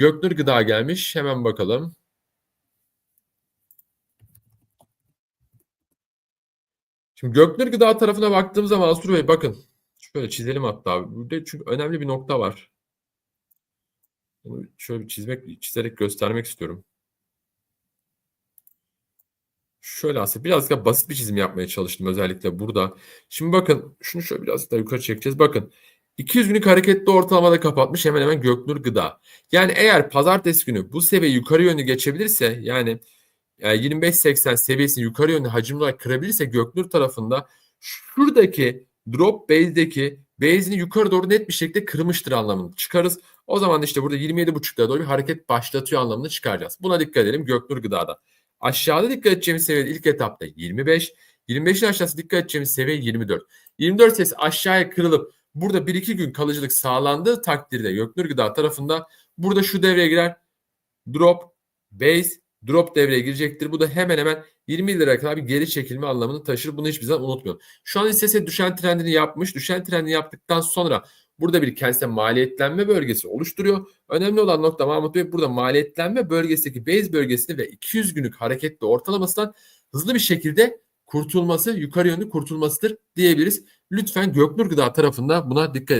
Göknur Gıda gelmiş. Hemen bakalım. Şimdi Göknur Gıda tarafına baktığım zaman Asur Bey bakın. Şöyle çizelim hatta. Burada çünkü önemli bir nokta var. Bunu şöyle bir çizmek, çizerek göstermek istiyorum. Şöyle aslında biraz da basit bir çizim yapmaya çalıştım özellikle burada. Şimdi bakın şunu şöyle biraz daha yukarı çekeceğiz. Bakın 200 günlük hareketli ortalamada kapatmış hemen hemen Göknur Gıda. Yani eğer pazartesi günü bu seviye yukarı yönlü geçebilirse yani e, 25.80 seviyesini yukarı yönlü hacim olarak kırabilirse Göknur tarafında şuradaki drop base'deki base'ini yukarı doğru net bir şekilde kırmıştır anlamını çıkarız. O zaman işte burada 27.5'lara doğru bir hareket başlatıyor anlamını çıkaracağız. Buna dikkat edelim Göknur Gıda'da. Aşağıda dikkat edeceğimiz seviye ilk etapta 25. 25'in aşağısı dikkat edeceğimiz seviye 24. 24 seviyesi aşağıya kırılıp burada 1-2 gün kalıcılık sağlandığı takdirde Göknur Gıda tarafında burada şu devreye girer. Drop, base, drop devreye girecektir. Bu da hemen hemen 20 liraya kadar bir geri çekilme anlamını taşır. Bunu hiçbir zaman unutmayalım. Şu an hissesi düşen trendini yapmış. Düşen trendini yaptıktan sonra burada bir kendisine maliyetlenme bölgesi oluşturuyor. Önemli olan nokta Mahmut Bey burada maliyetlenme bölgesindeki base bölgesini ve 200 günlük hareketli ortalamasından hızlı bir şekilde kurtulması, yukarı yönlü kurtulmasıdır diyebiliriz. Lütfen Göknur Gıda tarafında buna dikkat.